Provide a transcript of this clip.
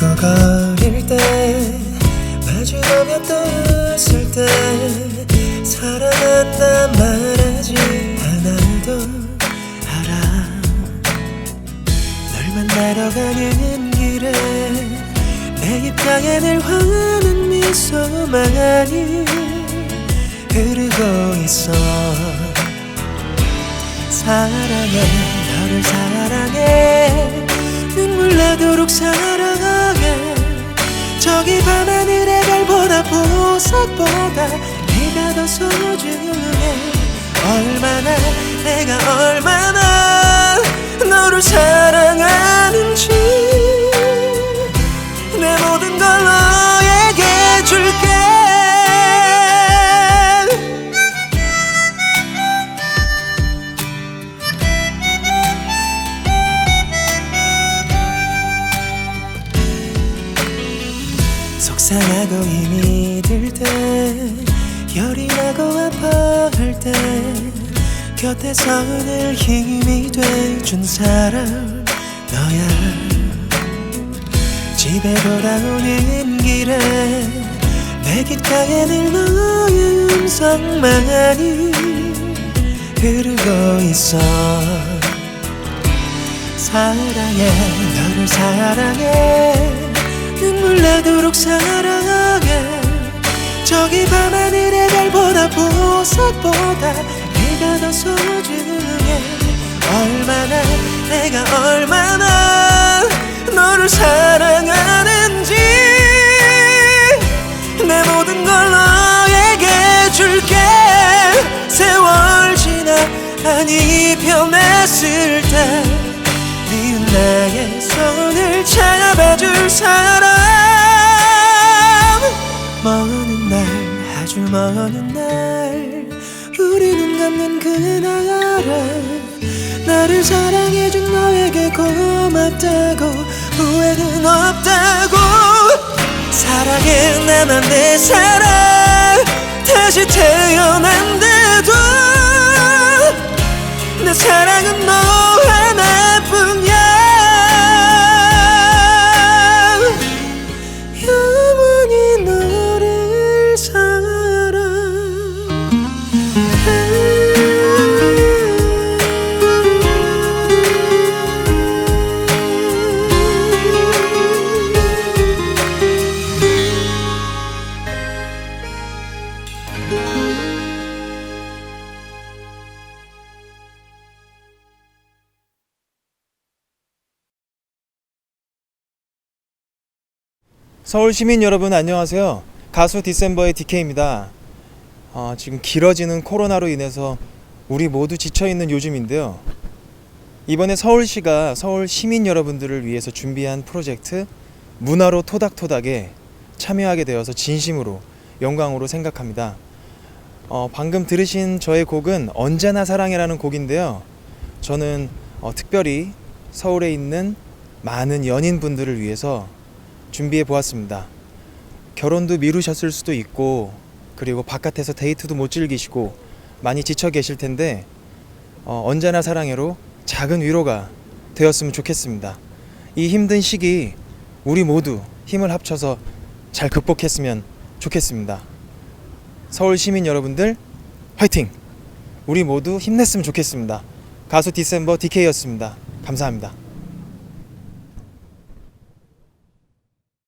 걸을 때 마주보며 또 웃을 때 사랑한다 말하지 않아도 알아. 널 만나러 가는 길에 내 입장에 늘 환한 미소만이 흐르고 있어. 사랑해 너를 사랑해. 눈물 나도록 사랑하게 저기 밤하늘의 별보다 보석보다 네가 더 소중해 얼마나 내가 얼마나 상하고 힘이 들 때 열이 나고 아파할 때 곁에서 늘 힘이 돼준 사람 너야. 집에 돌아오는 길에 내 귓가에 늘 너의 음성만이 흐르고 있어. 사랑해 너를 사랑해 나도록 사랑하게. 저기 밤하늘의 별보다 보석보다 네가 더 소중해. 얼마나 내가 얼마나 너를 사랑하는지 내 모든 걸 너에게 줄게. 세월 지나 한이 변했을 때 나의 손을 잡아줄 사람 먼날 우리 눈 감는 그날에 나를 사랑해준 너에게 고맙다고 후회는 없다고 사랑해 나만 내 사랑 다시 태어난데도 내 사랑은 너 서울 시민 여러분 안녕하세요. 가수 디셈버의 DK입니다. 어, 지금 길어지는 코로나로 인해서 우리 모두 지쳐 있는 요즘인데요. 이번에 서울시가 서울 시민 여러분들을 위해서 준비한 프로젝트 문화로 토닥토닥에 참여하게 되어서 진심으로 영광으로 생각합니다. 어, 방금 들으신 저의 곡은 언제나 사랑해라는 곡인데요. 저는 어, 특별히 서울에 있는 많은 연인분들을 위해서 준비해 보았습니다. 결혼도 미루셨을 수도 있고 그리고 바깥에서 데이트도 못 즐기시고 많이 지쳐 계실 텐데 어, 언제나 사랑해로 작은 위로가 되었으면 좋겠습니다. 이 힘든 시기 우리 모두 힘을 합쳐서 잘 극복했으면 좋겠습니다. 서울 시민 여러분들 화이팅! 우리 모두 힘냈으면 좋겠습니다. 가수 디셈버 DK였습니다. 감사합니다.